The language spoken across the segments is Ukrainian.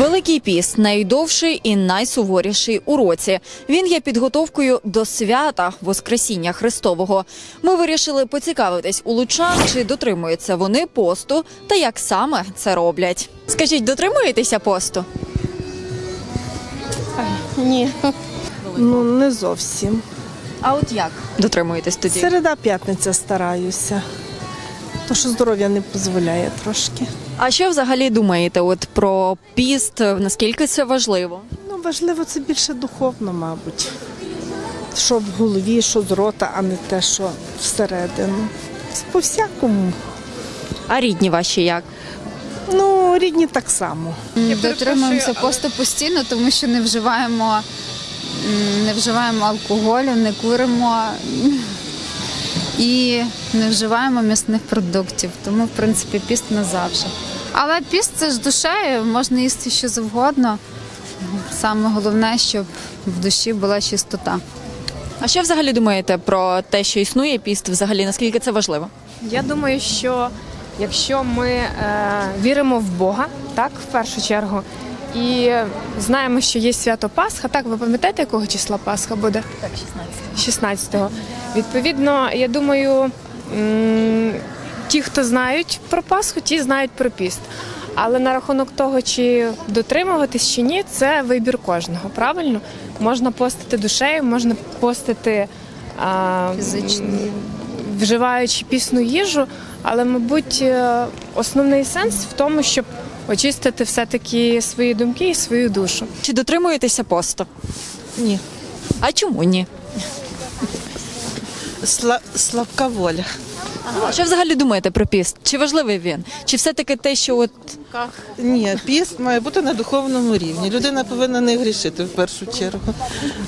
Великий піст найдовший і найсуворіший у році. Він є підготовкою до свята Воскресіння Христового. Ми вирішили поцікавитись у лучан, чи дотримуються вони посту та як саме це роблять. Скажіть, дотримуєтеся посту? Ні. Ну, не зовсім. А от як дотримуєтесь тоді? Середа п'ятниця стараюся. То що здоров'я не дозволяє трошки. А що взагалі думаєте? От про піст? Наскільки це важливо? Ну, важливо, це більше духовно, мабуть. Що в голові, що з рота, а не те, що всередину. По всякому. А рідні ваші як? Ну, рідні так само. Дотримуємося посту постійно, тому що не вживаємо, не вживаємо алкоголю, не куримо і не вживаємо м'ясних продуктів. Тому, в принципі, піст назавжди. Але піст це ж душею, можна їсти що завгодно. Саме головне, щоб в душі була чистота. А що взагалі думаєте про те, що існує піст? Взагалі наскільки це важливо? Я думаю, що якщо ми е, віримо в Бога, так, в першу чергу, і знаємо, що є свято Пасха, так, ви пам'ятаєте, якого числа Пасха буде? Так, 16. 16-го. Відповідно, я думаю, ті, хто знають про Пасху, ті знають про піст. Але на рахунок того, чи дотримуватись чи ні, це вибір кожного. Правильно? Можна постити душею, можна постити а, Фізично. вживаючи пісну їжу, але, мабуть, е, основний сенс в тому, щоб очистити все-таки свої думки і свою душу. Чи дотримуєтеся посту? Ні. А чому ні? Сла- слабка воля. А що взагалі думаєте про піст? Чи важливий він? Чи все-таки те, що от Ні, піст має бути на духовному рівні. Людина повинна не грішити в першу чергу.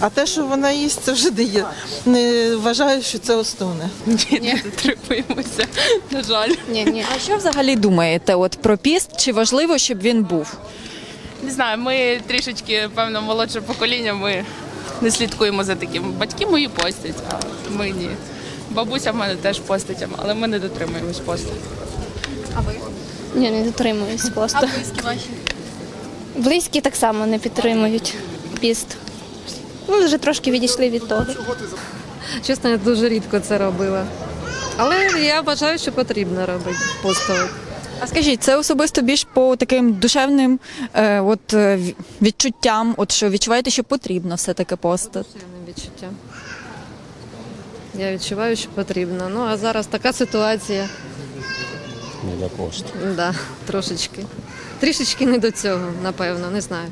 А те, що вона їсть, це вже не є. Не вважаю, що це основне. дотримуємося, на жаль. Ні, ні. а що взагалі думаєте? От про піст? Чи важливо, щоб він був? Не знаю, ми трішечки, певно, молодше покоління, ми не слідкуємо за таким. Батьки мої постять, а ми ні. Бабуся в мене теж постить, але ми не дотримуємось посту. Ні, не дотримуюсь посту. А близькі ваші? Близькі так само не підтримують піст. Ну, вже трошки відійшли від того. Чесно, я дуже рідко це робила. Але я вважаю, що потрібно робити постовик. А скажіть, це особисто більш по таким душевним е, от, е, відчуттям, от що відчуваєте, що потрібно все-таки постити? Душевним відчуттям. Я відчуваю, що потрібно. Ну а зараз така ситуація. Не до посту. Да, трошечки. Трішечки не до цього, напевно, не знаю.